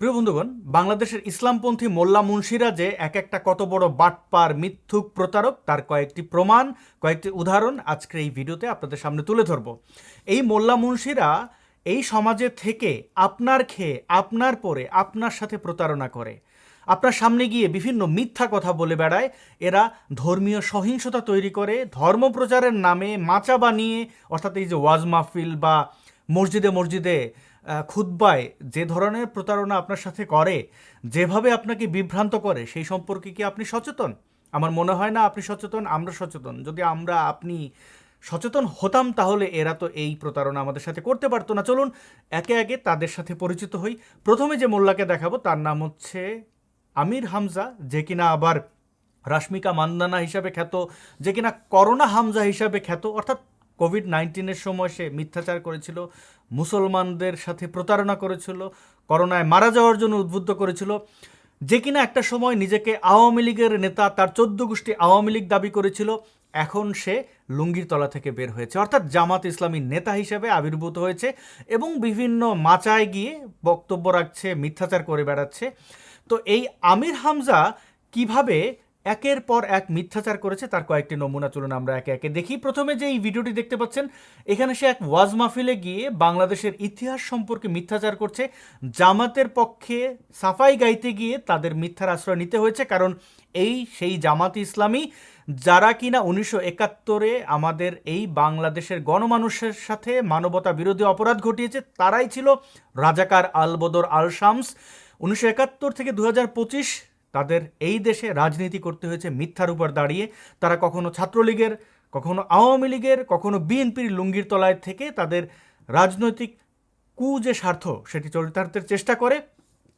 প্রিয় বন্ধুগণ, বাংলাদেশের ইসলামপন্থী মোল্লা মুন্সিরা যে এক একটা কত বড় বাটপার, মিথ্যুক প্রতারক, তার কয়েকটি প্রমাণ, কয়েকটি উদাহরণ আজকের এই ভিডিওতে আপনাদের সামনে তুলে ধরব। এই মোল্লা মুন্সিরা এই সমাজে থেকে আপনার খেয়ে, আপনার পরে, আপনার সাথে প্রতারণা করে। আপনার সামনে গিয়ে বিভিন্ন মিথ্যা কথা বলে বেড়ায়। এরা ধর্মীয় সহিংসতা তৈরি করে, ধর্ম প্রচারের নামে মাচা বানিয়ে, অর্থাৎ এই যে ওয়াজ মাহফিল বা মসজিদে মসজিদে আহ, খুতবায় যে ধরনের প্রতারণা আপনার সাথে করে যেভাবে আপনাকে বিভ্রান্ত করে সেই সম্পর্কে কি আপনি সচেতন? আমার মনে হয় না আপনি সচেতন আমরা সচেতন। যদি আমরা আপনি সচেতন হতাম তাহলে এরা তো এই প্রতারণা আমাদের সাথে করতে পারতো না। চলুন একে একে তাদের সাথে পরিচিত হই। প্রথমে যে মোল্লাকে দেখাবো তার নাম হচ্ছে আমির হামজা যে কিনা আবার রাশ্মিকা মান্দানা হিসাবে খ্যাত যে কিনা করোনা হামজা হিসাবে খ্যাত অর্থাৎ কোভিড নাইন্টিনের সময় সে মিথ্যাচার করেছিল মুসলমানদের সাথে প্রতারণা করেছিল, করোনায় মারা যাওয়ার জন্য উদ্বুদ্ধ করেছিল। যে কিনা একটা সময় নিজেকে আওয়ামী লীগের নেতা, তার চোদ্দ গোষ্ঠী আওয়ামী লীগ দাবি করেছিল, এখন সে লুঙ্গির তলা থেকে বের হয়েছে। অর্থাৎ জামাত ইসলামী নেতা হিসেবে আবির্ভূত হয়েছে এবং বিভিন্ন মাচায় গিয়ে বক্তব্য রাখছে, মিথ্যাচার করে বেড়াচ্ছে। তো এই আমির হামজা কীভাবে একের পর এক মিথ্যাচার করেছে তার কয়েকটি নমুনা, চলুন আমরা একে একে দেখি। প্রথমে যে এই ভিডিওটি দেখতে পাচ্ছেন, এখানে সে এক ওয়াজ মাহফিলে গিয়ে বাংলাদেশের ইতিহাস সম্পর্কে মিথ্যাচার করছে। জামাতের পক্ষে সাফাই গাইতে গিয়ে তাদের মিথ্যার আশ্রয় নিতে হয়েছে, কারণ এই সেই জামাত ইসলামী, যারা কিনা উনিশশো একাত্তরে আমাদের এই বাংলাদেশের গণমানুষের সাথে মানবতা বিরোধী অপরাধ ঘটিয়েছে, তারাই ছিল রাজাকার আলবদর আল শামস উনিশশো একাত্তর থেকে দু তাদের এই দেশে রাজনীতি করতে হয়েছে মিথ্যার উপর দাঁড়িয়ে। তারা কখনো ছাত্রলীগের, কখনো আওয়ামী লীগের, কখনো বিএনপির লুঙ্গির তলায় থেকে তাদের রাজনৈতিক কু যে স্বার্থ, সেটি চরিতার্থের চেষ্টা করে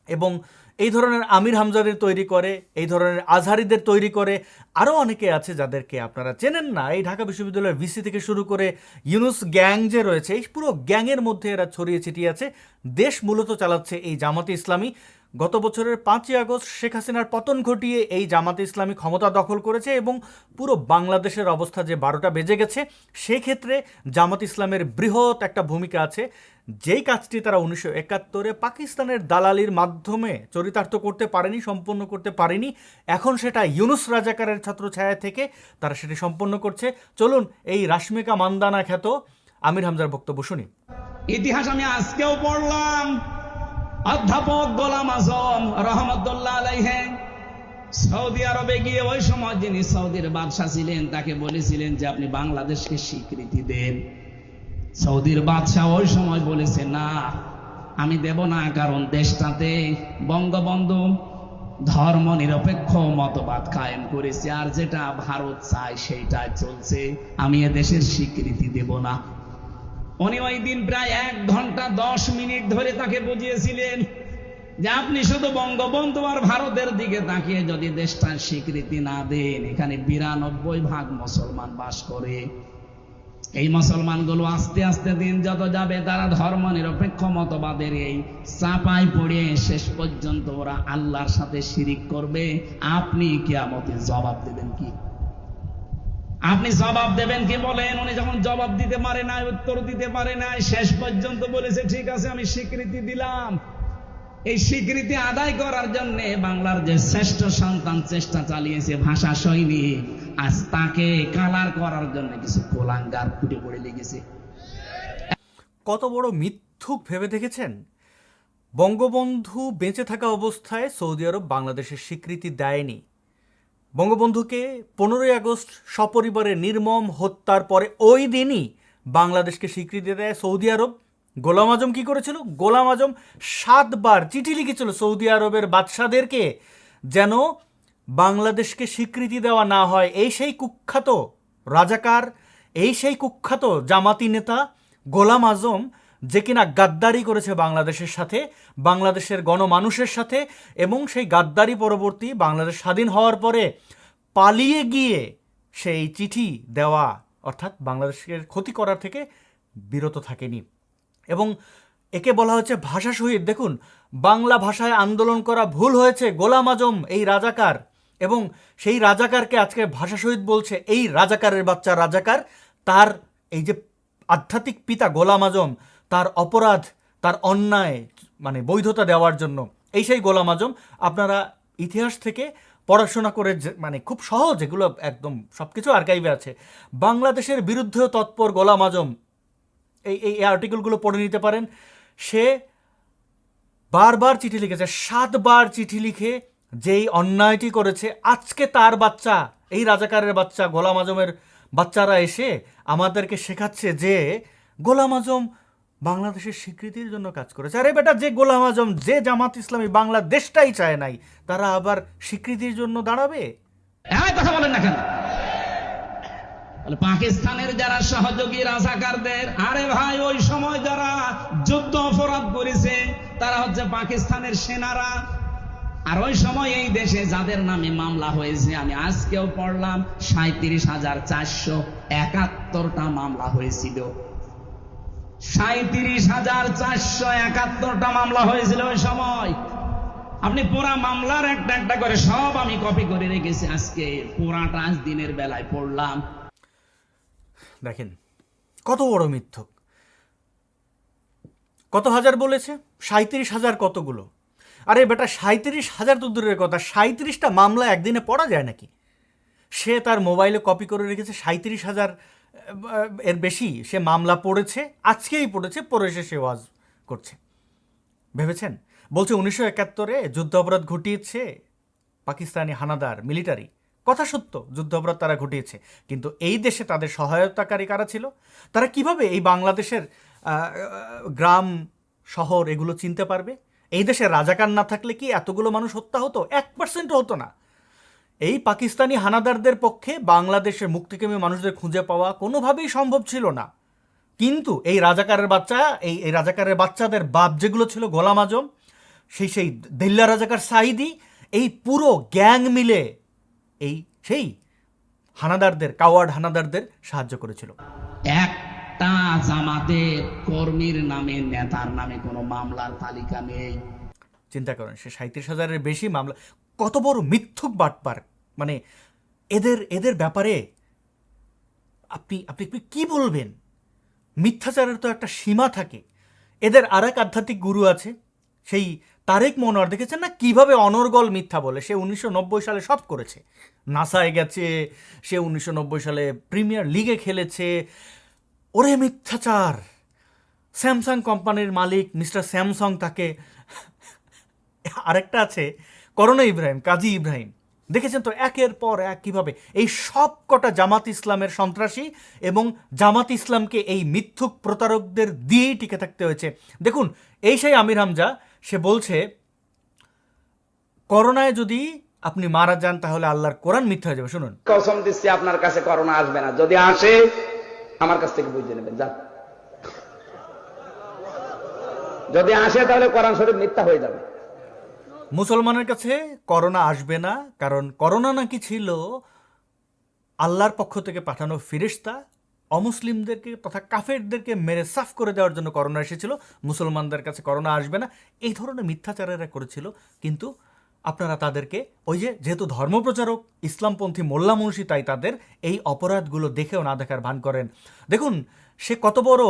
এবং এই ধরনের আমির হামজাদের তৈরি করে, এই ধরনের আজহারিদের তৈরি করে। আরও অনেকে আছে যাদেরকে আপনারা চেনেন না। এই ঢাকা বিশ্ববিদ্যালয়ের ভিসি থেকে শুরু করে ইউনুস গ্যাং যে রয়েছে, এই পুরো গ্যাংয়ের মধ্যে এরা ছড়িয়ে ছিটিয়ে আছে। দেশ মূলত চালাচ্ছে এই জামাতে ইসলামী। গত বছরের পাঁচই আগস্ট শেখ হাসিনার পতন ঘটিয়ে এই জামাতে ইসলামী ক্ষমতা দখল করেছে এবং পুরো বাংলাদেশের অবস্থা যে বারোটা বেজে গেছে, সেক্ষেত্রে জামাত ইসলামের বৃহৎ একটা ভূমিকা আছে। যেই কাজটি তারা উনিশশো একাত্তরে পাকিস্তানের দালালির মাধ্যমে চরিতার্থ করতে পারেনি, সম্পন্ন করতে পারেনি, এখন সেটা ইউনুস রাজাকারের ছাত্র ছায়া থেকে তারা সেটি সম্পন্ন করছে। চলুন এই রাশ্মিকা মান্দানা খ্যাত আমির হামজার বক্তব্য শুনি। ইতিহাস আমি আজকেও পড়লাম। অধ্যাপক গোলাম আজম রহমতুল্লাহ আলাইহে সৌদি আরবে গিয়ে ওই সময় যিনি সৌদির বাদশাহ ছিলেন, তাকে বলেছিলেন যে আপনি বাংলাদেশকে স্বীকৃতি দেন। সৌদির বাদশাহ ওই সময় বলেছে, না, আমি দেব না, কারণ দেশটাতে বঙ্গবন্ধু ধর্ম নিরপেক্ষ মতবাদ কায়েম করেছে, আর যেটা ভারত চায় সেইটাই চলছে। আমি এ দেশের স্বীকৃতি দেব না। উনি ওই দিন প্রায় এক ঘণ্টা দশ মিনিট ধরে তাকে বুঝিয়েছিলেন যে আপনি শুধু বঙ্গবন্ধু আর ভারতের দিকে তাকিয়ে যদি দেশটার স্বীকৃতি না দেন, এখানে বিরানব্বই ভাগ মুসলমান বাস করে। এই মুসলমানগুলো আস্তে আস্তে দিন যত যাবে, তারা ধর্ম নিরপেক্ষ মতবাদের এই চাপায় পড়ে শেষ পর্যন্ত ওরা আল্লাহর সাথে শিরিক করবে। আপনি কিয়ামতে জবাব দেবেন কি? আপনি জবাব দেবেন, কি বলেন? উনি যখন জবাব দিতে পারে না উত্তর দিতে পারে না শেষ পর্যন্ত বলেছে, ঠিক আছে, আমি স্বীকৃতি দিলাম। এই স্বীকৃতি আদায় করার জন্য বাংলার যে শ্রেষ্ঠ সন্তান চেষ্টা চালিয়েছে ভাষা সৈনিক, আজ তাকে কালার করার জন্য কিছু কোলাঙ্গার ফুটে পড়ে লেগেছে। কত বড় মিথ্যুক ভেবে দেখেছেন? বঙ্গবন্ধু বেঁচে থাকা অবস্থায় সৌদি আরব বাংলাদেশের স্বীকৃতি দেয়নি। বঙ্গবন্ধুকে পনেরোই আগস্ট সপরিবারে নির্মম হত্যার পরে ওই দিনই বাংলাদেশকে স্বীকৃতি দেয় সৌদি আরব। গোলাম আজম কী করেছিল? গোলাম আজম সাতবার চিঠি লিখেছিল সৌদি আরবের বাদশাদেরকে যেন বাংলাদেশকে স্বীকৃতি দেওয়া না হয়। এই সেই কুখ্যাত রাজাকার, এই সেই কুখ্যাত জামাতি নেতা গোলাম আজম যে কিনা গাদ্দারি করেছে বাংলাদেশের সাথে, বাংলাদেশের গণমানুষের সাথে, এবং সেই গাদ্দারি পরবর্তী বাংলাদেশ স্বাধীন হওয়ার পরে পালিয়ে গিয়ে সেই চিঠি দেওয়া, অর্থাৎ বাংলাদেশের ক্ষতি করার থেকে বিরত থাকেনি। এবং একে বলা হচ্ছে ভাষা শহীদ। দেখুন, বাংলা ভাষায় আন্দোলন করা ভুল হয়েছে, গোলাম আজম এই রাজাকার। এবং সেই রাজাকারকে আজকে ভাষা শহীদ বলছে এই রাজাকারের বাচ্চা রাজাকার, তার এই যে আধ্যাত্মিক পিতা গোলাম আজম তার অপরাধ, তার অন্যায় মানে বৈধতা দেওয়ার জন্য। এই সেই গোলাম আজম, আপনারা ইতিহাস থেকে পড়াশোনা করে মানে খুব সহজ এগুলো একদম সব কিছু আর্কাইভে আছে। বাংলাদেশের বিরুদ্ধেও তৎপর গোলাম আজম, এই এই আর্টিকেলগুলো পড়ে নিতে পারেন। সে বারবার চিঠি লিখেছে, সাতবার চিঠি লিখে যেই অন্যায়টি করেছে, আজকে তার বাচ্চা, এই রাজাকারের বাচ্চা, গোলাম আজমের বাচ্চারা এসে আমাদেরকে শেখাচ্ছে যে, গোলাম আজম বাংলাদেশের স্বীকৃতির জন্য কাজ করেছে। আরে বেটা, যে গোলাম আজম, যে জামাত ইসলামী বাংলাদেশটাই চায় নাই, তারা আবার স্বীকৃতির জন্য দাঁড়াবে? হ্যাঁ কথা বলেন না কেন? পাকিস্তানের যারা সহযোগী রাজাকারদের, আরে ভাই, ওই সময় যারা যুদ্ধ অপরাধ করেছে, তারা হচ্ছে পাকিস্তানের সেনারা। আর ওই সময় এই দেশে যাদের নামে মামলা হয়েছে, আমি আজকেও পড়লাম সাঁত্রিশ হাজার চারশো একাত্তরটা মামলা হয়েছিল। সাঁত্রিশ হাজার চারশো একাত্তরটা মামলা হয়েছিল ওই সময়। আপনি পুরা মামলার একটা একটা করে সব আমি কপি করে রেখেছি আজকে। পুরাটা আজ দিনের বেলায় পড়লাম। দেখেন, কত বড় মিথ্যক। কত হাজার বলেছে? সাঁত্রিশ হাজার কতগুলো? আরে বেটা, সাঁত্রিশ হাজার তো দূরের কথা। সাঁত্রিশটা মামলা একদিনে পড়া যায় নাকি? সে তার মোবাইলে কপি করে রেখেছে সাঁত্রিশ হাজার এর বেশি সে মামলা পড়েছে, আজকেই পড়েছে পড়ে এসে সে ওয়াজ করছে। ভেবেছেন? বলছে উনিশশো একাত্তরে যুদ্ধ অপরাধ ঘটিয়েছে পাকিস্তানি হানাদার, মিলিটারি। কথা সত্য, যুদ্ধ অপরাধ তারা ঘটিয়েছে। কিন্তু এই দেশে তাদের সহায়তাকারী কারা ছিল? তারা কীভাবে এই বাংলাদেশের গ্রাম, শহর এগুলো চিনতে পারবে? এই দেশে রাজাকার না থাকলে কি এতগুলো মানুষ হত্যা হতো? এক পার্সেন্টও হতো না। এই পাকিস্তানি হানাদারদের পক্ষে বাংলাদেশের মুক্তিকামী মানুষদের খুঁজে পাওয়া কোনোভাবেই সম্ভব ছিল না। কিন্তু এই রাজাকারের বাচ্চা এই এই রাজাকারের বাচ্চাদের বাপ যেগুলো ছিল গোলাম আজম সেই সেই দিল্লা রাজাকার সাইদি এই পুরো গ্যাং মিলে এই সেই হানাদারদের কাওয়ার্ড হানাদারদের সাহায্য করেছিল। একটা জামাতের কর্মীর নামে নেতার নামে কোনো মামলার তালিকা নেই। চিন্তা করেন সে সাঁত্রিশ হাজারের বেশি মামলা কত বড় মিথ্যুক বাটপার। মানে এদের এদের ব্যাপারে আপনি আপনি কি বলবেন? মিথ্যাচারের তো একটা সীমা থাকে। এদের আর এক আধ্যাত্মিক গুরু আছে, সেই তারেক মনোয়ার দেখেছেন না? কীভাবে অনর্গল মিথ্যা বলে? সে উনিশশো নব্বই সালে সব করেছে। নাসায় গেছে, সে উনিশশো নব্বই সালে প্রিমিয়ার লিগে খেলেছে। ওরে মিথ্যাচার! স্যামসাং কোম্পানির মালিক মিস্টার স্যামসাং তাকে আরেকটা আছে, করোনা ইব্রাহিম, কাজী ইব্রাহিম। দেখেছেন তো, একের পর এক কীভাবে এই সব কটা জামাত ইসলামের সন্ত্রাসী এবং জামাত ইসলামকে এই মিথ্যুক প্রতারকদের দিয়েই টিকে থাকতে হয়েছে। দেখুন, এই সেই আমির হামজা, সে বলছে, করোনায় যদি আপনি মারা যান, তাহলে আল্লাহর কোরআন মিথ্যা হয়ে যাবে। শুনুন। কসম দিচ্ছি, আপনার কাছে করোনা আসবে না। যদি আসে, আমার কাছ থেকে বুঝে নেবেন, যান। যদি আসে, তাহলে কোরআন শরীফ মিথ্যা হয়ে যাবে। মুসলমানের কাছে করোনা আসবে না, কারণ করোনা নাকি ছিল আল্লাহর পক্ষ থেকে পাঠানো ফিরিস্তা। অমুসলিমদেরকে তথা কাফেরদেরকে মেরে সাফ করে দেওয়ার জন্য করোনা এসেছিল। মুসলমানদের কাছে করোনা আসবে না। এই ধরনের মিথ্যাচারেরা করেছিল। কিন্তু আপনারা তাদেরকে ওই যে যেহেতু ধর্মপ্রচারক, ইসলামপন্থী মোল্লা মুন্সি তাই তাদের এই অপরাধগুলো দেখেও না দেখার ভান করেন। দেখুন, সে কত বড়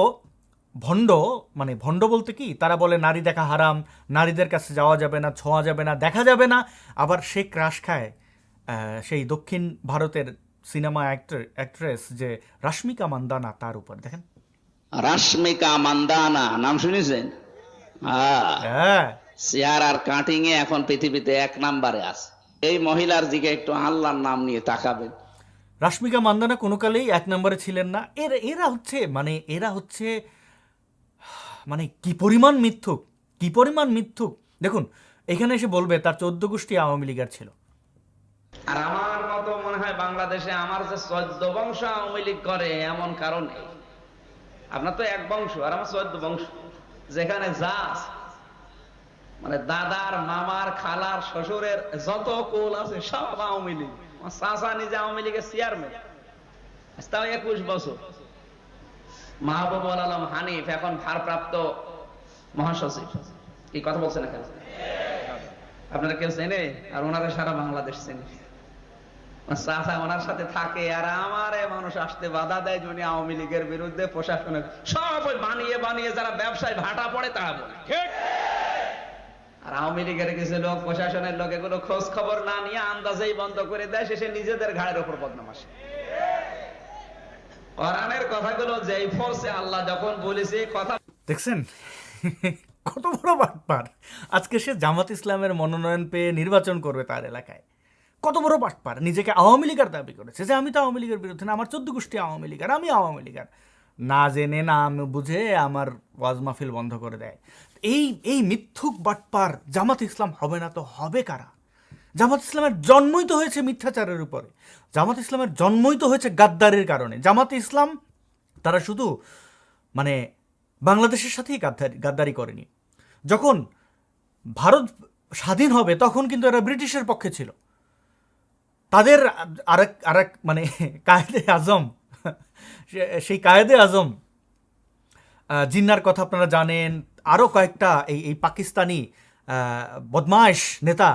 ভণ্ড মানে ভণ্ড বলতে কি? তারা বলে নারী দেখা হারাম নারীদের কাছে যাওয়া যাবে না ছোঁয়া যাবে না দেখা যাবে না। আবার সে ক্রাশ খায় সেই দক্ষিণ ভারতের সিনেমা অ্যাক্টর অ্যাক্ট্রেস যে রাশ্মিকা মান্দানা তার উপর। দেখেন। রাশ্মিকা মান্দানা নাম শুনেছেন? হ্যাঁ। চেয়ার আর কাটিং এ এখন পৃথিবীতে এক নাম্বারে আছে। এই মহিলার দিকে একটু আল্লাহর নাম নিয়ে তাকাবেন। রাশ্মিকা মান্দানা কোনো কালেই এক নম্বরে ছিলেন না। এর এরা হচ্ছে মানে এরা হচ্ছে মানে কি পরিমাণ মিথ্যুক? কি পরিমাণ মিথ্যুক? দেখুন, এখানে এসে বলবে তার চোদ্দ গোষ্ঠী আওয়ামী লীগের ছিল। আর আমার মতো মনে হয় বাংলাদেশে আমার যে চোদ্দ বংশ আওয়ামী লীগ করে, এমন কারণ নেই। আপনার তো এক বংশ, আর আমার চোদ্দ বংশ। যেখানে যা মানে দাদার, মামার, খালার, শ্বশুরের যত কোল আছে, সব আওয়ামী লীগ। চাচা নিজে আওয়ামী লীগের চেয়ারম্যান তাও একুশ বছর। মাহবুবুল আলম হানিফ এখন ভারপ্রাপ্ত মহাসচিব। কি কথা বলছেন এখানে? আপনারা কেউ চেনে? আর ওনারা সারা বাংলাদেশ চেনে। চাচা ওনার সাথে থাকে আর আমার মানুষ আসতে বাধা দেয় আওয়ামী লীগের বিরুদ্ধে সব বানিয়ে বানিয়ে যারা ব্যবসায় ভাটা পড়ে তারা বলে। আর আওয়ামী লীগের কিছু লোক প্রশাসনের লোক এগুলো খোঁজ খবর না নিয়ে আন্দাজেই বন্ধ করে দেয়, শেষে নিজেদের ঘাড়ের ওপর বদনাম আসে। কোরআনের কথাগুলো যেই আল্লাহ যখন বলেছে কথা দেখছেন? কত বড় বাটপার। আজকে সে জামাত ইসলামের মনোনয়ন পেয়ে নির্বাচন করবে তার এলাকায়। কত বড় বাটপার। নিজেকে আওয়ামী লীগের দাবি করেছে যে, আমি তো আওয়ামী লীগের বিরুদ্ধে না, আমার চোদ্দ গোষ্ঠী আওয়ামী লীগের, আমি আওয়ামী লীগের। না জেনে, না আমি বুঝে আমার ওয়াজ মাহফিল বন্ধ করে দেয়। এই এই মিথ্যুক বাটপার জামাত ইসলাম হবে না তো হবে কারা? জামাত ইসলামের জন্মই তো হয়েছে মিথ্যাচারের উপরে। জামাত ইসলামের জন্মই তো হয়েছে গাদ্দারের কারণে। জামাত ইসলাম তারা শুধু মানে বাংলাদেশের সাথেই গাদ্দারি গাদ্দারি করেনি। যখন ভারত স্বাধীন হবে তখন কিন্তু এরা ব্রিটিশের পক্ষে ছিল। তাদের আরেক আরেক মানে কায়েদে আজম সেই কায়েদে আজম জিন্নার কথা আপনারা জানেন। আরও কয়েকটা এই এই পাকিস্তানি আহ, বদমাইশ নেতা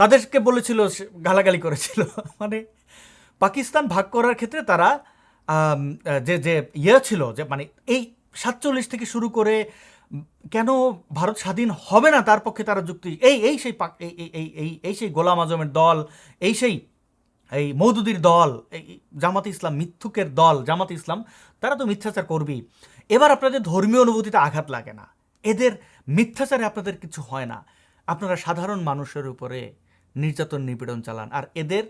তাদেরকে বলেছিল গালাগালি করেছিল। মানে পাকিস্তান ভাগ করার ক্ষেত্রে তারা যে যে ইয়ে ছিল, যে মানে এই সাতচল্লিশ থেকে শুরু করে, কেন ভারত স্বাধীন হবে না তার পক্ষে তারা যুক্তি, এই এই সেই এই এই এই সেই গোলাম আজমের দল, এই সেই, এই মৌদুদির দল এই জামাত ইসলাম, মিথ্যুকের দল, জামাত ইসলাম, তারা তো মিথ্যাচার করবেই। এবার আপনাদের ধর্মীয় অনুভূতিতে আঘাত লাগে না। এদের মিথ্যাচারে আপনাদের কিছু হয় না। আপনারা সাধারণ মানুষের উপরে নির্যাতন, নিপীড়ন চালান। আর এদের,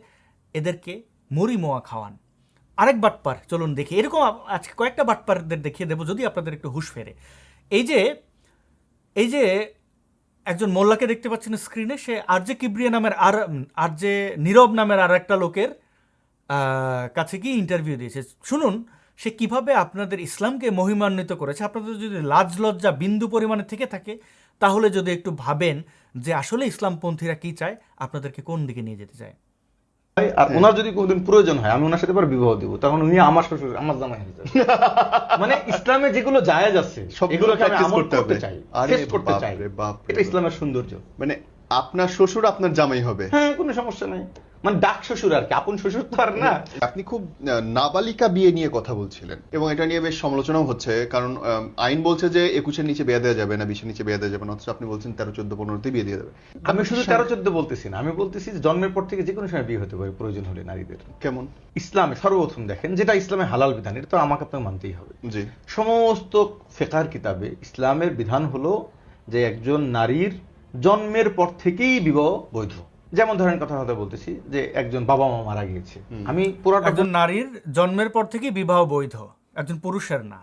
এদেরকে মরি মোয়া খাওয়ান। আরেক বাটপার, চলুন দেখি। এরকম আজকে কয়েকটা বাটপারদের দেখিয়ে দেবো, যদি আপনাদের একটু হুঁশ ফেরে। এই যে এই যে একজন মোল্লাকে দেখতে পাচ্ছেন স্ক্রিনে, সে আর জে কিবরিয়া নামের আর আর যে নীরব নামের আর একটা লোকের কাছে গিয়ে ইন্টারভিউ দিয়েছে। শুনুন সে কীভাবে আপনাদের ইসলামকে মহিমান্বিত করেছে? আপনাদের যদি লাজ লজ্জা বিন্দু পরিমাণে থেকে থাকে তাহলে যদি একটু ভাবেন যে আসলে ইসলামপন্থীরা কি চায় আপনাদেরকে কোন দিকে নিয়ে যেতে চায়? আর ওনার যদি কোনোদিন প্রয়োজন হয় আমি ওনার সাথে এবার বিবাহ দিব। তখন উনি আমার শ্বশুর আমার জামাই হয়ে যাবে। মানে ইসলামে যেগুলো জায়েজ আছে আমি আমল করতে চাই করতে এটা ইসলামের সৌন্দর্য। মানে আপনার শ্বশুর আপনার জামাই হবে। হ্যাঁ কোনো সমস্যা নাই। মানে ডাক শ্বশুর আর কি আপন শ্বশুর তো আর না। আপনি খুব নাবালিকা বিয়ে নিয়ে কথা বলছিলেন। এবং এটা নিয়ে বেশ সমালোচনাও হচ্ছে কারণ আইন বলছে যে একুশের নিচে বিয়ে দেওয়া যাবে না বিশের নিচে বিয়ে দেওয়া যাবে না অথচ আপনি বলছেন তেরো চোদ্দ পনেরোতে বিয়ে দিয়ে দেবে। আমি শুধু তেরো চোদ্দ বলতেছি না আমি বলতেছি জন্মের পর থেকে যে কোনো সময় বিয়ে হতে পারে প্রয়োজন হলে নারীদের। কেমন? ইসলামে সর্বপ্রথম দেখেন যেটা ইসলামে হালাল বিধান এটা তো আমাকে আপনাকে মানতেই হবে। জি। সমস্ত ফেকার কিতাবে ইসলামের বিধান হলো যে একজন নারীর জন্মের পর থেকেই বিবাহ বৈধ। যেমন ধরেন কথা কথা বলতেছি যে একজন বাবা মা মারা গিয়েছে। আমি পুরাটা একজন নারীর জন্মের পর থেকে বিবাহ বৈধ একজন পুরুষের না।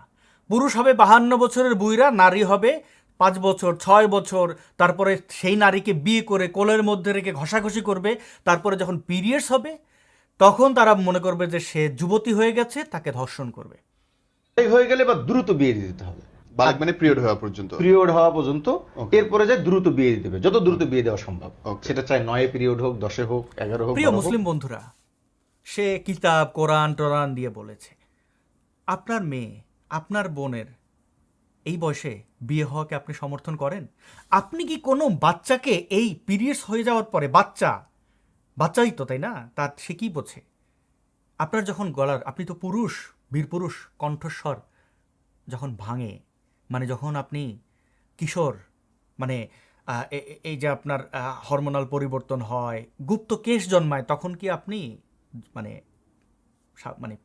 পুরুষ হবে বাহান্ন বছরের বুইরা নারী হবে পাঁচ বছর ছয় বছর তারপরে সেই নারীকে বিয়ে করে কোলের মধ্যে রেখে ঘষাঘষি করবে তারপরে যখন পিরিয়ডস হবে তখন তারা মনে করবে যে সে যুবতী হয়ে গেছে তাকে ধর্ষণ করবে। এই হয়ে গেলে বা দ্রুত বিয়ে দিয়ে দিতে হবে। বালক মানে পিরিয়ড হওয়া পর্যন্ত। পিরিয়ড হওয়া পর্যন্ত। এরপরে যে দ্রুত বিয়ে দিতে হবে। যত দ্রুত বিয়ে দেওয়া সম্ভব। সেটা চাই নয় পিরিয়ড হোক দশে হোক এগারো হোক প্রিয় মুসলিম বন্ধুরা সে কিতাব কোরআন টোরান দিয়ে বলেছে আপনার মেয়ে আপনার বোনের এই বয়সে বিয়ে হওয়াকে আপনি সমর্থন করেন? আপনি কি কোনো বাচ্চাকে এই পিরিয়ডস হয়ে যাওয়ার পরে বাচ্চা বাচ্চাই তো তাই না? তার সে কি বোঝে? আপনার যখন গলার আপনি তো পুরুষ বীর পুরুষ কণ্ঠস্বর যখন ভাঙে মানে যখন আপনি কিশোর মানে এই যে আপনার হরমোনাল পরিবর্তন হয়, গুপ্ত কেশ জন্মায়, তখন কি আপনি মানে মানে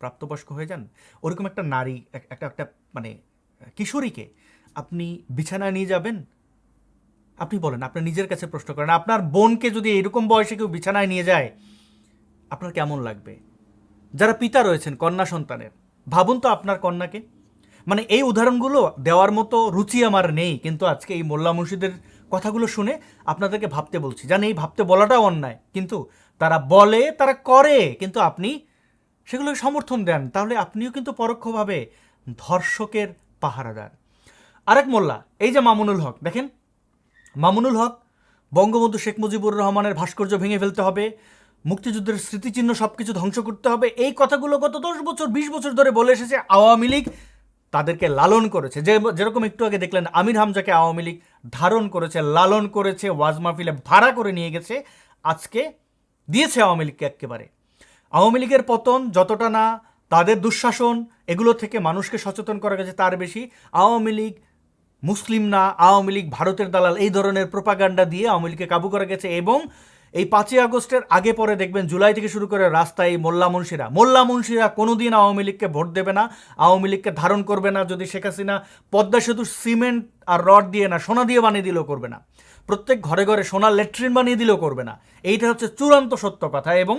প্রাপ্তবয়স্ক হয়ে যান? ওরকম একটা নারী একটা একটা মানে কিশোরীকে আপনি বিছানায় নিয়ে যাবেন? আপনি বলেন আপনার নিজের কাছে প্রশ্ন করেন, আপনার বোনকে যদি এরকম বয়সে কেউ বিছানায় নিয়ে যায়, আপনার কেমন লাগবে? যারা পিতা রয়েছেন, কন্যা সন্তানের, ভাবুন তো আপনার কন্যাকে। মানে এই উদাহরণগুলো দেওয়ার মতো রুচি আমার নেই, কিন্তু আজকে এই মোল্লা মুর্শিদের কথাগুলো শুনে আপনাদেরকে ভাবতে বলছি। জানি এই ভাবতে বলাটাও অন্যায়, কিন্তু তারা বলে, তারা করে, কিন্তু আপনি সেগুলোকে সমর্থন দেন। তাহলে আপনিও কিন্তু পরোক্ষভাবে ধর্ষকের পাহারাদার। আরেক মোল্লা, এই যে মামুনুল হক, দেখেন, মামুনুল হক বঙ্গবন্ধু শেখ মুজিবুর রহমানের ভাস্কর্য ভেঙে ফেলতে হবে, মুক্তিযুদ্ধের স্মৃতিচিহ্ন সব কিছু ধ্বংস করতে হবে, এই কথাগুলো গত দশ বছর, বিশ বছর ধরে বলে এসেছে আওয়ামী লীগ তাদেরকে লালন করেছে। যে যেরকম একটু আগে দেখলেন, আমির হামজাকে আওয়ামী লীগ ধারণ করেছে, লালন করেছে, ওয়াজ মাহফিলে ভাড়া করে নিয়ে গেছে, আজকে দিয়েছে আওয়ামী লীগকে একেবারে। আওয়ামী লীগের পতন যতটা না, তাদের দুঃশাসন, এগুলো থেকে মানুষকে সচেতন করা গেছে তার বেশি। আওয়ামী লীগ মুসলিম না, আওয়ামী লীগ ভারতের দালাল, এই ধরনের প্রোপাগান্ডা দিয়ে আওয়ামী লীগকে কাবু করা গেছে এবং এই পাঁচই আগস্টের আগে পরে দেখবেন জুলাই থেকে শুরু করে রাস্তায় এই মোল্লা মুন্সিরা। মোল্লা মুন্সিরা কোনোদিন আওয়ামী লীগকে ভোট দেবে না, আওয়ামী লীগকে ধারণ করবে না, যদি শেখ হাসিনা পদ্মা সেতু সিমেন্ট আর রড দিয়ে না সোনা দিয়ে বানিয়ে দিলেও করবে না। প্রত্যেক ঘরে ঘরে সোনার ল্যাট্রিন বানিয়ে দিলেও করবে না। এইটা হচ্ছে চূড়ান্ত সত্য কথা এবং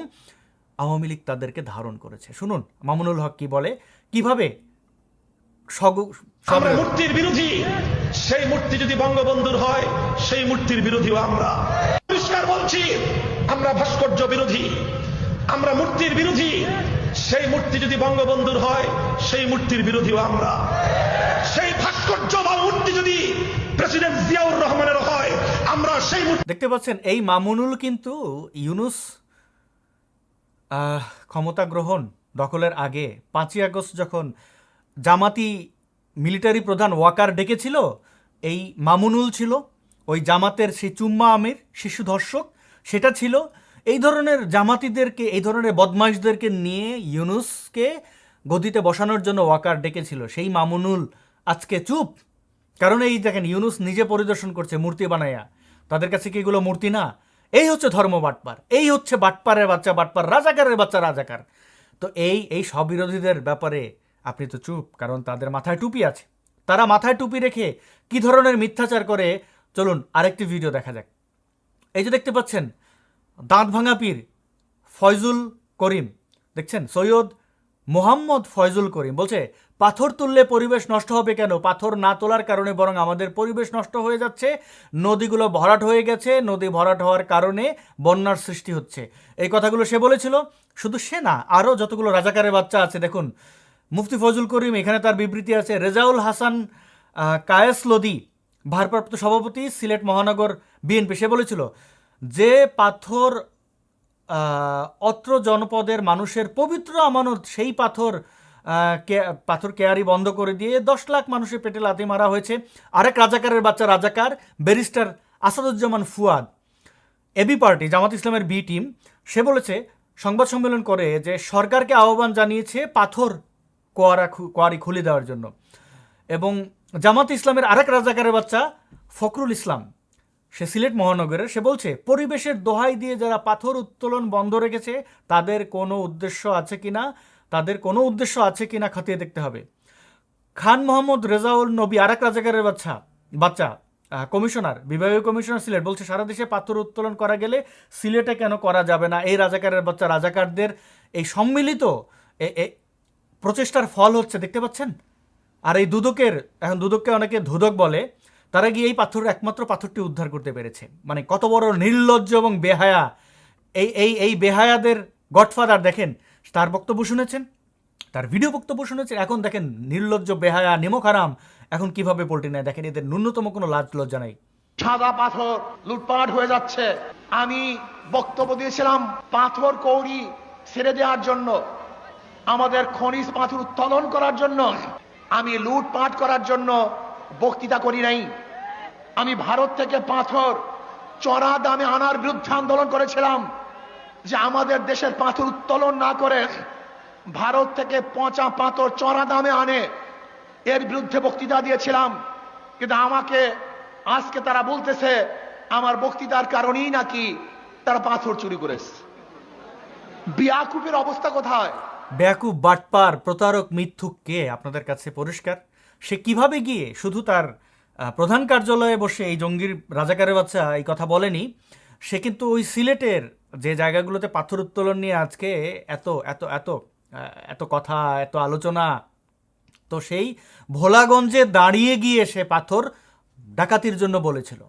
আওয়ামী লীগ তাদেরকে ধারণ করেছে। শুনুন, মামুনুল হক কি বলে? কীভাবে আমরা মূর্তির বিরোধী, সেই মূর্তি যদি বঙ্গবন্ধুর হয়, সেই মূর্তির বিরোধীও আমরা। পরিষ্কার বলছি, আমরা ভাস্কর্য বিরোধী, আমরা মূর্তির বিরোধী। সেই মূর্তি যদি বঙ্গবন্ধুর হয়, সেই মূর্তির বিরোধীও আমরা। সেই ভাস্কর্য বা মূর্তি যদি প্রেসিডেন্ট জিয়াউর রহমানের হয়, আমরা সেই দেখতে পাচ্ছেন, এই মামুনুল কিন্তু ইউনুস ক্ষমতা গ্রহণ দখলের আগে পাঁচই আগস্ট যখন জামাতি মিলিটারি প্রধান ওয়াকার ডেকেছিল, এই মামুনুল ছিল। ওই জামাতের সেই চুম্মা আমির, শিশু ধর্ষক, সেটা ছিল এই ধরনের জামাতিদেরকে, এই ধরনের বদমাইশদেরকে নিয়ে ইউনুসকে গদিতে বসানোর জন্য ওয়াকার ডেকেছিল। সেই মামুনুল আজকে চুপ। কারণ এই দেখেন, ইউনুস নিজে পরিদর্শন করছে, মূর্তি বানায়া। তাদের কাছে কি এগুলো মূর্তি না? এই হচ্ছে ধর্ম বাটপার। এই হচ্ছে বাটপারের বাচ্চা, বাটপার রাজাকারের বাচ্চা রাজাকার। তো এই এই সব বিরোধীদের ব্যাপারে আপনি তো চুপ, কারণ তাদের মাথায় টুপি আছে। তারা মাথায় টুপি রেখে কি ধরনের মিথ্যাচার করে চলুন আরেকটি ভিডিও দেখা যাক। এই যে দেখতে পাচ্ছেন, দাঁত ভাঙা পীর ফয়জুল করিম। দেখছেন, সৈয়দ মোহাম্মদ ফয়জুল করিম বলছে, পাথর তুললে পরিবেশ নষ্ট হবে কেন? পাথর না তোলার কারণে বরং আমাদের পরিবেশ নষ্ট হয়ে যাচ্ছে, নদীগুলো ভরাট হয়ে গেছে, নদী ভরাট হওয়ার কারণে বন্যার সৃষ্টি হচ্ছে। এই কথাগুলো সে বলেছিল, শুধু সে না, আরও যতগুলো রাজাকারের বাচ্চা আছে, দেখুন, মুফতি ফজল করিম, এখানে তার বিবৃতি আছে, রেজাউল হাসান কায়েস লোদি ভারপ্রাপ্ত সভাপতি সিলেট মহানগর বিএনপি, সে বলেছিল যে পাথর অত্র জনপদের মানুষের পবিত্র আমানত, সেই পাথর পাথর কেয়ারি বন্ধ করে দিয়ে দশ লাখ মানুষের পেটে লাথি মারা হয়েছে। আরেক রাজাকারের বাচ্চা রাজাকার, barrister Asaduzzaman Fuad. AB party, Jamaat ইসলামের বি টিম, সে বলেছে, সংবাদ সম্মেলন করে যে সরকারকে আহ্বান জানিয়েছে পাথর কোয়ারা কোয়ারি খুলে দেওয়ার জন্য। এবং জামাত ইসলামের আরেক রাজাকারের বাচ্চা ফখরুল ইসলাম। সে সিলেট মহানগরের, সে বলছে, পরিবেশের দোহাই দিয়ে যারা পাথর উত্তোলন বন্ধ রেখেছে, তাদের কোনো উদ্দেশ্য আছে কিনা? তাদের কোনো উদ্দেশ্য আছে কি না খতিয়ে দেখতে হবে। খান মোহাম্মদ রেজাউল নবী আরেক রাজাকারের বাচ্চা বাচ্চা কমিশনার, বিভাগীয় কমিশনার সিলেট, বলছে, সারা দেশে পাথর উত্তোলন করা গেলে সিলেটে কেন করা যাবে না? এই রাজাকারের বাচ্চা, রাজাকারদের এই সম্মিলিত প্রচেষ্টার ফল হচ্ছে, দেখতে পাচ্ছেন? আর এই দুদকের, এখন দুদককে অনেকে ধুদক বলে, তারা গিয়ে এই পাথরের একমাত্র পাথরটি উদ্ধার করতে পেরেছে। মানে কত বড় নির্লজ্জ এবং বেহায়া। এই এই এই বেহায়াদের গডফাদার দেখেন, তার বক্তব্য শুনেছেন? তার ভিডিও বক্তব্য শুনেছেন? এখন দেখেন নির্লজ্জ, বেহায়া, নিমক হারাম, এখন কীভাবে পল্টি নেয়? দেখেন এদের ন্যূনতম কোনো লাজ লজ্জা নাই। সাদা পাথর লুটপাট হয়ে যাচ্ছে। আমি বক্তব্য দিয়েছিলাম পাথর কৌড়ি ছেড়ে দেওয়ার জন্য। আমাদের খনিজ পাথর উত্তোলন করার জন্য। আমি লুটপাট করার জন্য বক্তৃতা করি নাই। আমি ভারত থেকে পাথর, চড়া দামে আনার বিরুদ্ধে আন্দোলন করেছিলাম যে আমাদের দেশের পাথর উত্তোলন না করে ভারত থেকে পচা পাথর, চড়া দামে আনে। এর বিরুদ্ধে বক্তৃতা দিয়েছিলাম। কিন্তু আমাকে, আজকে তারা বলতেছে, আমার বক্তৃতার কারণেই নাকি তারা পাথর চুরি করেছে। বিয়াকুপের অবস্থা কোথায়? ব্যাকুব বাটপার প্রতারক মিথ্যুক কে আপনাদের কাছে পরিষ্কার। সে কীভাবে গিয়ে শুধু তার প্রধান কার্যালয়ে বসে এই জঙ্গির রাজাকারের বাচ্চা এই কথা বলেনি, সে কিন্তু ওই সিলেটের যে জায়গাগুলোতে পাথর উত্তোলন নিয়ে আজকে এত এত এত এত কথা, এত আলোচনা, তো সেই ভোলাগঞ্জে দাঁড়িয়ে গিয়ে সে পাথর ডাকাতির জন্য বলেছিল।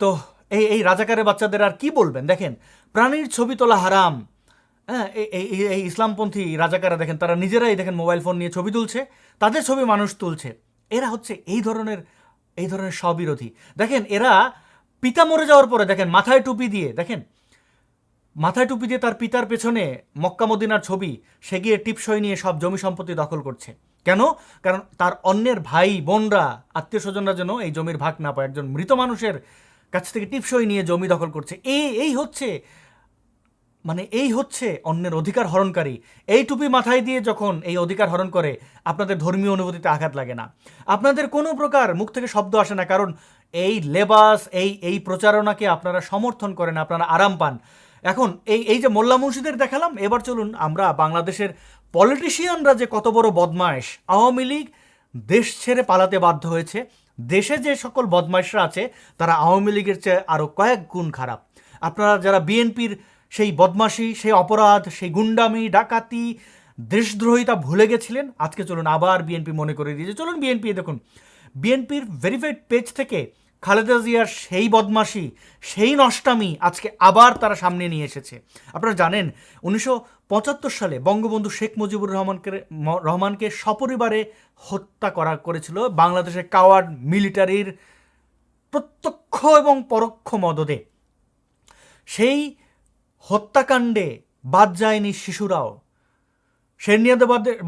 তো এই এই রাজাকারের বাচ্চাদের আর কি বলবেন? দেখেন, প্রাণীর ছবি তোলা হারাম হ্যাঁ এই- ইসলামপন্থী রাজাকারা দেখেন, তারা নিজেরাই দেখেন মোবাইল ফোন নিয়ে ছবি তুলছে, তাদের ছবি মানুষ তুলছে। এরা হচ্ছে এই ধরনের এই ধরনের স্ববিরোধী। দেখেন, এরা পিতা মরে যাওয়ার পরে দেখেন, মাথায় টুপি দিয়ে, দেখেন, মাথায় টুপি দিয়ে তার পিতার পেছনে মক্কা মদিনার ছবি, সে গিয়ে টিপসই নিয়ে সব জমি সম্পত্তি দখল করছে। কেন? কারণ তার অন্যের ভাই, বোনরা আত্মীয় স্বজনরা যেন এই জমির ভাগ না পায়। একজন মৃত মানুষের কাছ থেকে টিপসই নিয়ে জমি দখল করছে। এই এই হচ্ছে মানে এই হচ্ছে অন্যের অধিকার হরণকারী। এই টুপি মাথায় দিয়ে যখন এই অধিকার হরণ করে, আপনাদের ধর্মীয় অনুভূতিতে আঘাত লাগে না। আপনাদের কোনো প্রকার মুখ থেকে শব্দ আসে না, কারণ এই লেবাস, এই এই প্রচারণাকে আপনারা সমর্থন করেন, আপনারা আরাম পান। এখন এই এই যে মোল্লা মুন্সিদের দেখালাম, এবার চলুন আমরা বাংলাদেশের পলিটিশিয়ানরা যে কত বড় বদমাইশ আওয়ামী লীগ দেশ ছেড়ে পালাতে বাধ্য হয়েছে। দেশে যে সকল বদমাইশরা আছে, তারা আওয়ামী লীগের চেয়ে আরও কয়েক গুণ খারাপ। আপনারা যারা বিএনপির সেই বদমাশি, সেই অপরাধ, সেই গুন্ডামি, ডাকাতি, দেশদ্রোহিতা ভুলে গেছিলেন। আজকে চলুন আবার বিএনপি মনে করে দিয়েছে। চলুন বিএনপি দেখুন। বিএনপির ভেরিফাইড পেজ থেকে খালেদা জিয়ার সেই বদমাশি, সেই নষ্টামি আজকে আবার তারা সামনে নিয়ে এসেছে। আপনারা জানেন, উনিশশো পঁচাত্তর সালে বঙ্গবন্ধু শেখ মুজিবুর রহমানকে রহমানকে সপরিবারে হত্যা করা করেছিল বাংলাদেশের কাওয়ার্ড মিলিটারির প্রত্যক্ষ এবং পরোক্ষ মদদে। সেই হত্যাকাণ্ডে বাদ যায়নি শিশুরাও।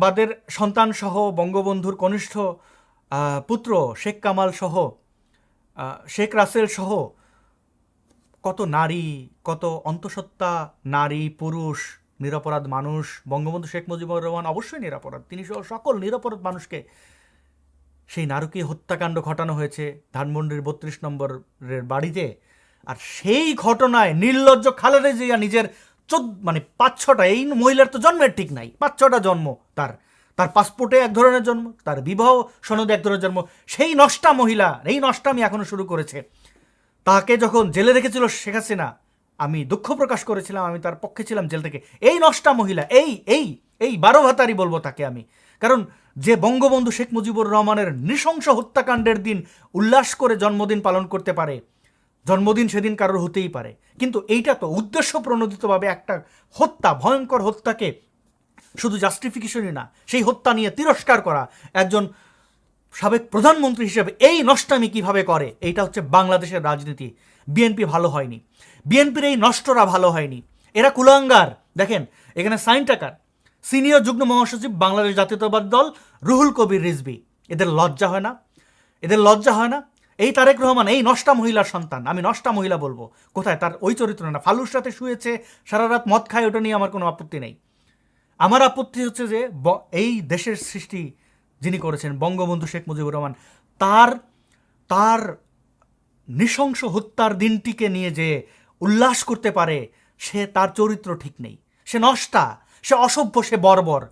বাদের সন্তান সহ বঙ্গবন্ধুর কনিষ্ঠ পুত্র শেখ কামাল সহ শেখ রাসেল সহ কত নারী, কত অন্তঃসত্ত্বা নারী, পুরুষ, নিরপরাধ মানুষ, বঙ্গবন্ধু শেখ মুজিবুর রহমান অবশ্যই নিরাপরাধ। তিনি সহ সকল নিরপরাধ মানুষকে সেই নারকীয় হত্যাকাণ্ড ঘটানো হয়েছে ধানমন্ডির বত্রিশ নম্বরের বাড়িতে। আর সেই ঘটনায় নির্লজ্জ খালেদা জিয়া নিজের চোদ্দ মানে পাঁচ ছটা, এই মহিলার তো জন্মের ঠিক নাই, পাঁচ ছটা জন্ম তার। তার পাসপোর্টে এক ধরনের জন্ম, তার বিবাহ সনদে এক ধরনের জন্ম, সেই নষ্টা মহিলা, এই নষ্টামি এখনও শুরু করেছে। তাকে যখন জেলে রেখেছিল শেখ হাসিনা, আমি দুঃখ প্রকাশ করেছিলাম, আমি তার পক্ষে ছিলাম জেল থেকে। এই নষ্টা মহিলা, এই এই এই বারো ভাতারি বলব তাকে আমি। কারণ যে বঙ্গবন্ধু শেখ মুজিবুর রহমানের নৃশংস হত্যাকাণ্ডের দিন উল্লাস করে জন্মদিন পালন করতে পারে জন্মদিন সেদিন কারোর হতেই পারে। কিন্তু এইটা তো উদ্দেশ্য প্রণোদিতভাবে একটা হত্যা, ভয়ঙ্কর হত্যাকে শুধু জাস্টিফিকেশনই না, সেই হত্যা নিয়ে তিরস্কার করা একজন সাবেক প্রধানমন্ত্রী হিসেবে এই নষ্টামি কীভাবে করে, এইটা হচ্ছে বাংলাদেশের রাজনীতি। বিএনপি ভালো হয়নি। বিএনপির এই নষ্টরা ভালো হয়নি। এরা কুলাঙ্গার। দেখেন, এখানে সাইন টাকার। সিনিয়র যুগ্ম মহাসচিব বাংলাদেশ জাতীয়তাবাদ দল রুহুল কবির রিজবি এদের লজ্জা হয় না। এদের লজ্জা হয় না। এই তারেক রহমান, এই নষ্টা মহিলার সন্তান। আমি নষ্টা মহিলা বলব। কোথায়? তার ওই চরিত্র না। ফালুর সাথে শুয়েছে, সারা রাত মদ খায়, ওটা নিয়ে আমার কোনো আপত্তি নেই। আমার আপত্তি হচ্ছে যে এই দেশের সৃষ্টি যিনি করেছেন, বঙ্গবন্ধু শেখ মুজিবুর রহমান, তার তার নৃশংস হত্যার দিনটিকে নিয়ে যে উল্লাস করতে পারে, সে তার চরিত্র ঠিক নেই। সে নষ্টা, সে অসভ্য, সে বর্বর।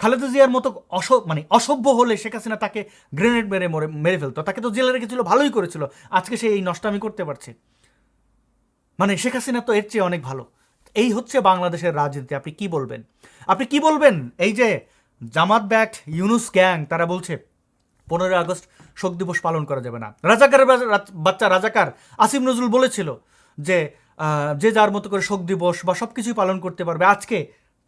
খালেদা জিয়ার মতো অস মানে অসভ্য হলে শেখ হাসিনা তাকে গ্রেনেড মেরে মরে, মেরে ফেলতো। তাকে তো জেলে রেখেছিল, ভালোই করেছিল। আজকে সে এই নষ্টামি করতে পারছে। মানে শেখ হাসিনা তো এর চেয়ে অনেক ভালো। এই হচ্ছে বাংলাদেশের রাজনীতি। আপনি কি বলবেন? আপনি কি বলবেন? এই যে জামাত ব্যাট, ইউনুস গ্যাং, তারা বলছে, পনেরোই আগস্ট শোক দিবস পালন করা যাবে না। রাজাকারের বাচ্চা রাজাকার আসিম নজরুল বলেছিল যে যে যার মতো করে শোক দিবস বা সব কিছুই পালন করতে পারবে, আজকে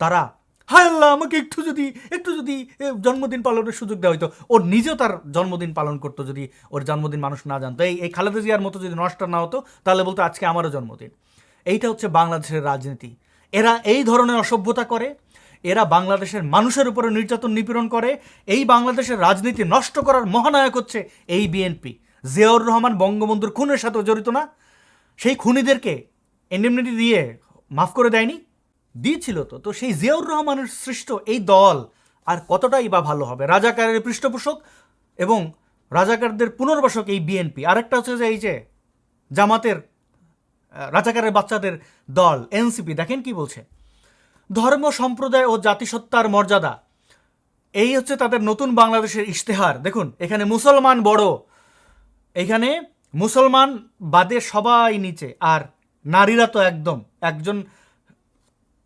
তারা হায় আল্লাহ, আমাকে একটু যদি একটু যদি জন্মদিন পালনের সুযোগ দেওয়া হতো ওর নিজেও তার জন্মদিন পালন করতো যদি ওর জন্মদিন মানুষ না জানতো। এই এই খালেদা জিয়ার মতো যদি নষ্ট না হতো, তাহলে বলতো আজকে আমারও জন্মদিন। এইটা হচ্ছে বাংলাদেশের রাজনীতি। এরা এই ধরনের অসভ্যতা করে, এরা বাংলাদেশের মানুষের উপরে নির্যাতন নিপীড়ন করে, এই বাংলাদেশের রাজনীতি নষ্ট করার মহানায়ক হচ্ছে এই বিএনপি জিয়াউর রহমান বঙ্গবন্ধুর খুনের সাথে জড়িত না। সেই খুনিদেরকে এন্ডেমনিটি দিয়ে মাফ করে দেয়নি। দিয়েছিল তো তো সেই জিয়াউর রহমানের সৃষ্ট এই দল আর কতটাই বা ভালো হবে? রাজাকারের পৃষ্ঠপোষক এবং রাজাকারদের পুনর্বাসক এই বিএনপি আরেকটা হচ্ছে যে এই যে জামাতের রাজাকারের বাচ্চাদের দল এনসিপি দেখেন কি বলছে? ধর্ম, সম্প্রদায় ও জাতিসত্তার মর্যাদা, এই হচ্ছে তাদের নতুন বাংলাদেশের ইশতেহার। দেখুন, এখানে মুসলমান বড়, এখানে মুসলমান বাদে সবাই নিচে, আর নারীরা তো একদম, একজন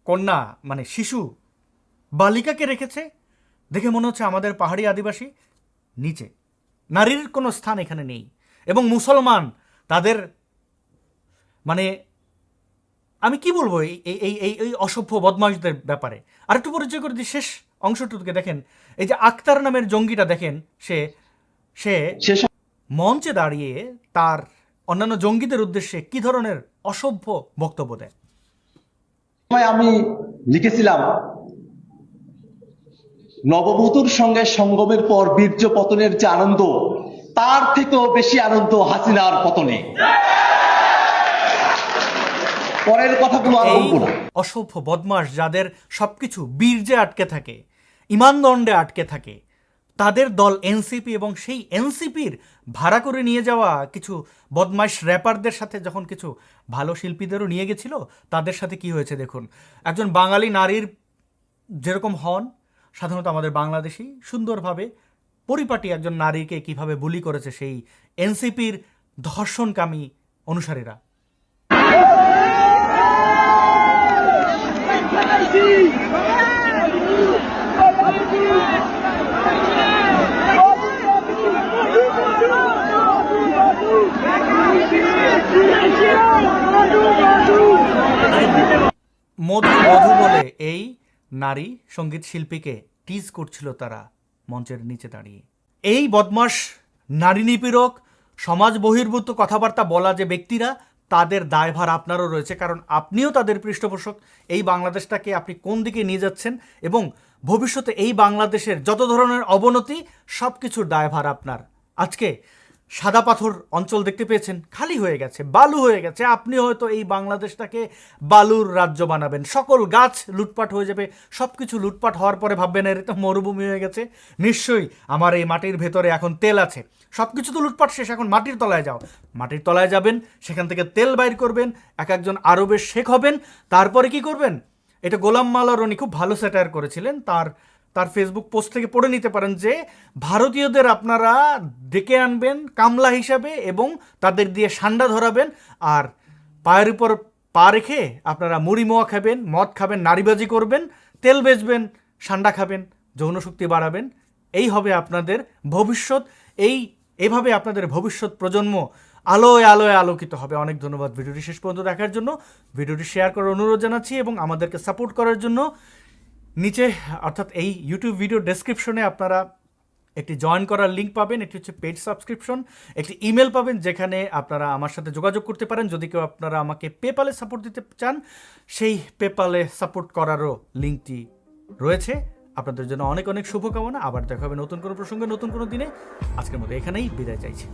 কন্যা মানে শিশু বালিকাকে রেখেছে। দেখে মনে হচ্ছে আমাদের পাহাড়ি আদিবাসী নিচে। নারীর কোনো স্থান এখানে নেই। এবং মুসলমান তাদের মানে আমি কি বলব এই এই এই এই অসভ্য বদমাশদের ব্যাপারে? আর একটু পরিচয় করে দিই শেষ অংশটুকুকে দেখেন। এই যে আক্তার নামের জঙ্গিটা দেখেন সে সে মঞ্চে দাঁড়িয়ে তার অন্যান্য জঙ্গিদের উদ্দেশ্যে কি ধরনের অসভ্য বক্তব্য দেয়? সময় আমি লিখেছিলাম, নববধূর সঙ্গে সঙ্গমের পর বীর্য পতনের যে আনন্দ, তার থেকেও বেশি আনন্দ হাসিনার পতনে। পরের কথাগুলো বলব না। অসভ্য বদমাস যাদের সবকিছু বীর্যে আটকে থাকে, ইমানদণ্ডে আটকে থাকে তাদের দল এনসিপি এবং সেই এনসিপির ভাড়া করে নিয়ে যাওয়া কিছু বদমাইশ র্যাপারদের সাথে যখন কিছু ভালো শিল্পীদেরও নিয়ে গেছিল, তাদের সাথে কি হয়েছে দেখুন। একজন বাঙালি নারীর যেরকম হন, সাধারণত আমাদের বাংলাদেশি, সুন্দরভাবে পরিপাটি একজন নারীকে কীভাবে বুলি করেছে সেই এনসিপির ধর্ষণকামী অনুসারীরা। মধু মধু বলে এই নারী সংগীত শিল্পীকে টিজ করছিল তারা মঞ্চের নিচে দাঁড়িয়ে। এই বদমাস নারী নিপীড়ক, সমাজ বহির্ভূত কথাবার্তা বলা যে ব্যক্তিরা, তাদের দায়ভার আপনারও রয়েছে, কারণ আপনিও তাদের পৃষ্ঠপোষক। এই বাংলাদেশটাকে আপনি কোন দিকে নিয়ে যাচ্ছেন এবং ভবিষ্যতে এই বাংলাদেশের যত ধরনের অবনতি সব কিছুর দায়ভার আপনার। আজকে সাদা পাথর অঞ্চল দেখতে পেয়েছেন। খালি হয়ে গেছে, বালু হয়ে গেছে। আপনি হয়তো এই বাংলাদেশটাকে বালুর রাজ্য বানাবেন। সকল গাছ লুটপাট হয়ে যাবে। সব কিছু লুটপাট হওয়ার পরে ভাববেন, এর তো মরুভূমি হয়ে গেছে। নিশ্চয়ই আমার এই মাটির ভেতরে এখন তেল আছে। সব কিছু তো লুটপাট শেষ। এখন মাটির তলায় যাও। মাটির তলায় যাবেন, সেখান থেকে তেল বাইর করবেন, এক একজন আরবের শেখ হবেন। তারপরে কি করবেন? এটা গোলাম মালা রনি খুব ভালো স্যাটায়ার করেছিলেন। তার তার ফেসবুক পোস্ট থেকে পড়ে নিতে পারেন যে, ভারতীয়দের আপনারা ডেকে আনবেন কামলা হিসাবে এবং তাদের দিয়ে সান্ডা ধরাবেন আর পায়ের উপর পা রেখে আপনারা মুড়ি মোয়া খাবেন, মদ খাবেন, নারীবাজি করবেন, তেল বেচবেন, সান্ডা খাবেন, যৌন শক্তি বাড়াবেন। এই হবে আপনাদের ভবিষ্যৎ। এই, এভাবে আপনাদের ভবিষ্যৎ প্রজন্ম আলোয় আলোয় আলোকিত হবে। অনেক ধন্যবাদ ভিডিওটি শেষ পর্যন্ত দেখার জন্য। ভিডিওটি শেয়ার করার অনুরোধ জানাচ্ছি এবং আমাদেরকে সাপোর্ট করার জন্য নিচে, অর্থাৎ এই ইউটিউব ভিডিও ডেসক্রিপশনে আপনারা একটি জয়েন করার লিঙ্ক পাবেন একটি হচ্ছে পেড সাবস্ক্রিপশন একটি ইমেল পাবেন যেখানে আপনারা আমার সাথে যোগাযোগ করতে পারেন। যদি কেউ আপনারা আমাকে পেপালে সাপোর্ট দিতে চান, সেই পেপালে সাপোর্ট করারও লিঙ্কটি রয়েছে। আপনাদের জন্য অনেক অনেক শুভকামনা। আবার দেখা হবে নতুন কোনো প্রসঙ্গে, নতুন কোনো দিনে। আজকের মতো এখানেই বিদায় চাইছি।